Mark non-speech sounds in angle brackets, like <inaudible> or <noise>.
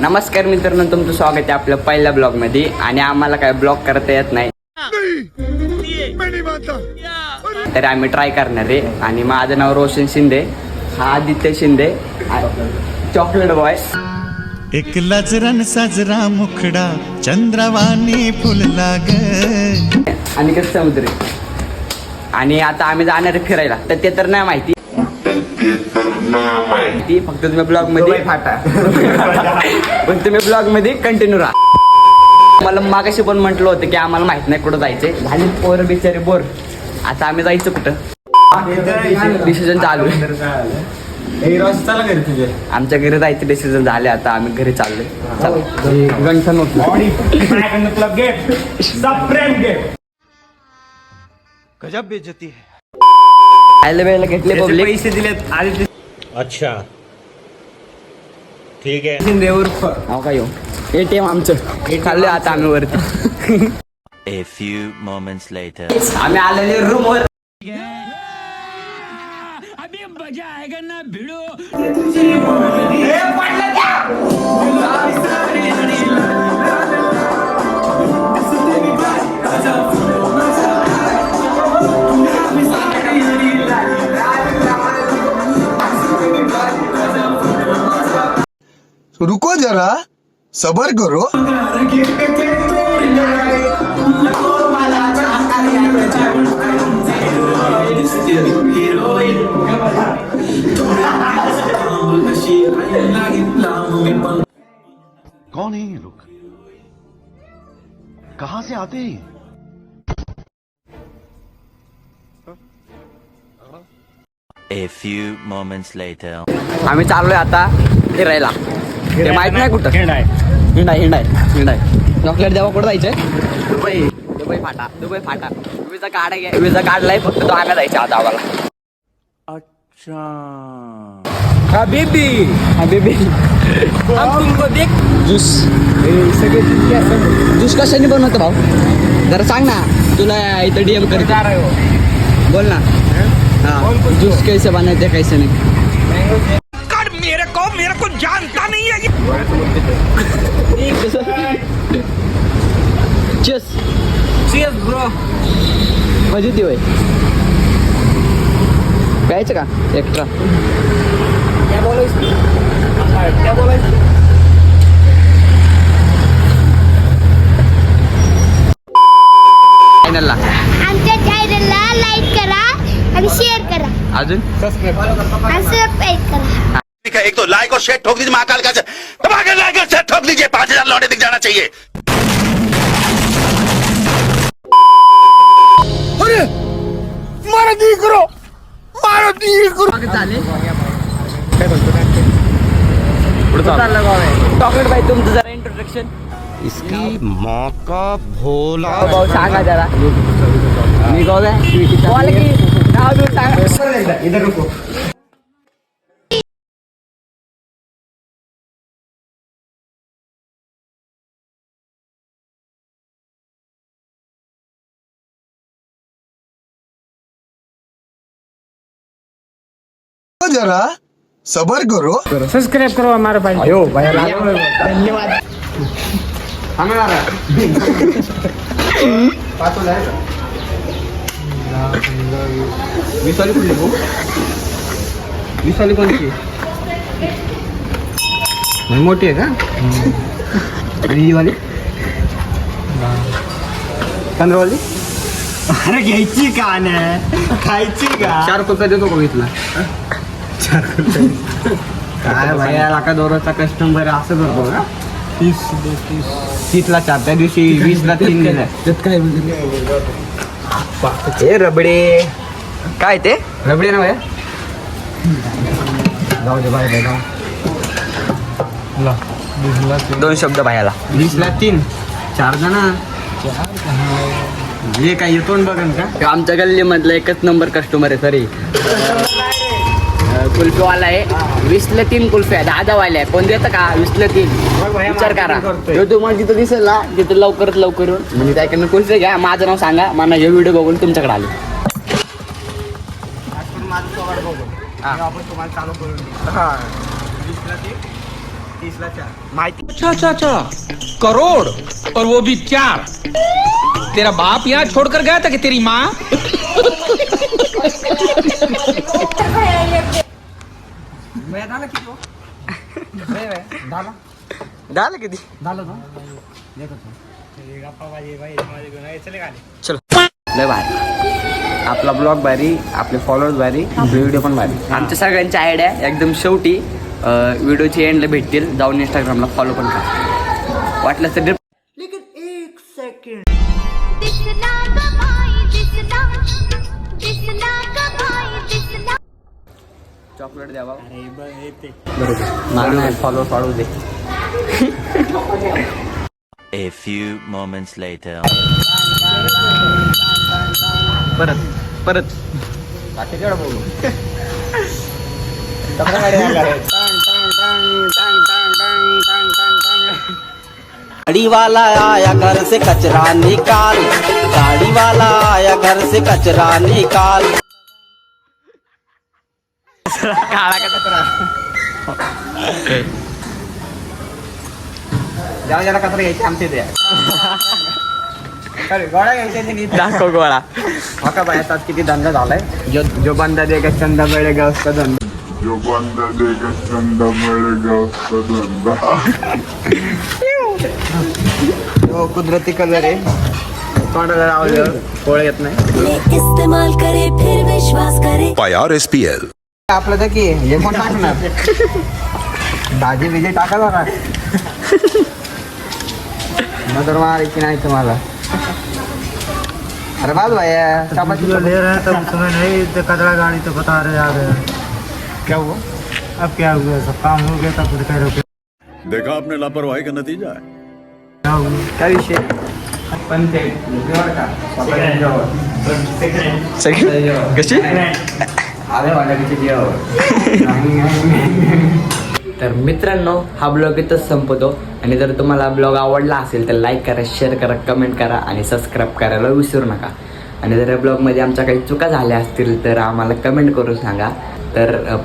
नमस्कार मित्रांनो तुमचं स्वागत आहे आपल्या पहिल्या ब्लॉगमध्ये आणि आम्हाला काय ब्लॉग करता येत नाही. तर आम्ही ट्राय करणार आहे. आणि माझं नाव रोशन शिंदे. हा आदित्य शिंदे. चॉकलेट बॉय एक लाजरान साजरा मुखडा चंद्रवाणी फुलला ग आणि कसं समुद्री? आणि आता आम्ही जाणार फिरायला. तर ते तर नाही माहिती. माहिती फक्त तुम्ही ब्लॉगमध्ये फाटा. <laughs> पण तुम्ही ब्लॉगमध्ये कंटिन्यू राहा. मला मागाशी पण म्हटलं होतं की आम्हाला माहीत नाही कुठं जायचंय. झाली पोर बिचारे बोर. आता आम्ही जायचं कुठं? डिसिजन चालू आमच्या घरी जायचं डिसिजन झाले आता. आम्ही घरी चाललोय. चला. गंठन होतो. क्लब गेट सब प्रेम गेट गजब बेजती है. वेळेला घेतले पब्लिक पैसे दिलेत. आधी अच्छा. ठीक है शिंदे उर्फ नाव काय येऊ एटीएम आमचं. चाललोय आता आम्ही वरती. A few moments later. आम्ही आलेले रूम वर. रुको जरा सबर करो. कौन है ये लोग? कहां से आते हैं? A few moments later. आम्ही चाललोय आता फिरायला. ते माहीत नाही कुठं? आहे हिंडाय हिंडाय हिंडाय. चॉकलेट द्यावा कुठं जायचंय? दुबई. दुबई फाटा दुबई फाटा. विजा काढा घ्या विजा काढलाय फक्त तो आम्ही जायचा आता आम्हाला. हा बेबी हा बेबी हम तुमको देख. ज्यूस सगळे ज्यूस कशाने बनवतो भाऊ? जरा सांग ना. तुला इथं डीएम कर बोल ना. हाँ? ज्यूस कैसे बनाते कैसे नहीं? Cheers. Cheers, bro. मजेत होय. प्यायचं का? एक्स्ट्रा. क्या बोलायचं क्या बोलायचं फायनलला आमच्या चॅनलला लाईक करा आणि शेअर करा. अजून? सबस्क्राईब करा. एक तो लाइक और शेयर ठोक दीजिए महाकाल का दबा के लाइक और शेयर ठोक दीजिए पांच हजार लौटे दिख जाना चाहिए। अरे मारा दी करो मारा दी करो चॉकलेट भाई तुमचं जरा इंट्रोडक्शन इसकी माँ का भोला भाऊ सांगा जरा। मी। गोव्या नाव बिव सांगा। इधर रुको। जरा सबर करो. सब्सक्राइब करो हमारे भाई. अयो भाई. धन्यवाद. विसाली कुठली भाऊ विसाली कोणती मोठी आहे का? आणि ही वाली? अरे घ्यायची का नाही खायची का? चार कुर्ता देतो का घेतला काय भैया लाका दोराचा कस्टमर असं करतो का? तीस तीस तीसला चार त्या दिवशी वीसला तीन दिलाय त्यात काय हे रबडे. काय ते? रबडे ना भैया जाऊ दे बाय दोन शब्द भायाला. वीसला तीन. चार जण. हे काय येतो बघन का? आमच्या गल्लीमधला एकच नंबर कस्टमर आहे सरी कुल्फीवाला आहे. वीसला तीन कुल्फी आहे दहा वाले आहे कोण देतं का? वीसला तीन विचार करा. ह्यो तुम्हाला तिथं दिसेल ना तिथं लवकरात लवकर येऊन म्हणजे त्याकडनं कुल्फी घ्या. माझं नाव सांगा. मला हे व्हिडिओ बघून तुमच्याकडे आले. माहिती अच्छा अच्छा अच्छा. करोड़. और वो भी चार. तेरा बाप यहाँ छोड़कर गया था कि तेरी माँ? <laughs> झालं किती चलो. लय भारी. आपला ब्लॉग भारी आपले फॉलोअर्स भारी आपले व्हिडिओ पण भारी. आमच्या सगळ्यांच्या आयडिया एकदम शेवटी व्हिडिओची एंडला भेटतील. जाऊन इंस्टाग्रामला फॉलो पण करा. वाटलं तर चॉकलेट द्यावा. बरोबर फॉलो वाढू दे. A few moments later. परत परत. गाड़ी वाला आया घर से कचरा निकाल गाड़ी वाला आया घर से कचरा निकाल. काळा कचरा ज्याला ज्याला कचरा घ्यायची आमच्या इथे गोळा घ्यायचा दाखव गोळा हका किती धंदा झालाय जो जो बंदा दे का चंदा बेळेगा उसका धंदा जो बंदा देगा चंदा मिलेगा उसका धंदा कुदरती कलर आहे तोंडाला लावल्यावर पोळ येत नाही इस्तेमाल करे फिर विश्वास करे आपलं तर की हे कोण टाकणार? भाजी बिज़ी मारायची नाही तुम्हाला? अरे बाज भैया चपाती ले रहे हैं नहीं तो कचरा गाड़ी तो बता रहे आ क्या हुआ? अब क्या हुआ? सब काम हो गया तब कह रहे देखा आपने लापरवाही का नतीजा है। क्या हुआ? काय विषय? पण ते का? जीवावर. कशी? आले वाटायची तर मित्रांनो हा ब्लॉग इथंच संपतो. आणि जर तुम्हाला ब्लॉग आवडला असेल तर लाईक करा शेअर करा कमेंट करा आणि सबस्क्राईब करायला विसरू नका. आणि जर या ब्लॉगमध्ये आमच्या काही चुका झाल्या असतील तर आम्हाला कमेंट करून सांगा. तर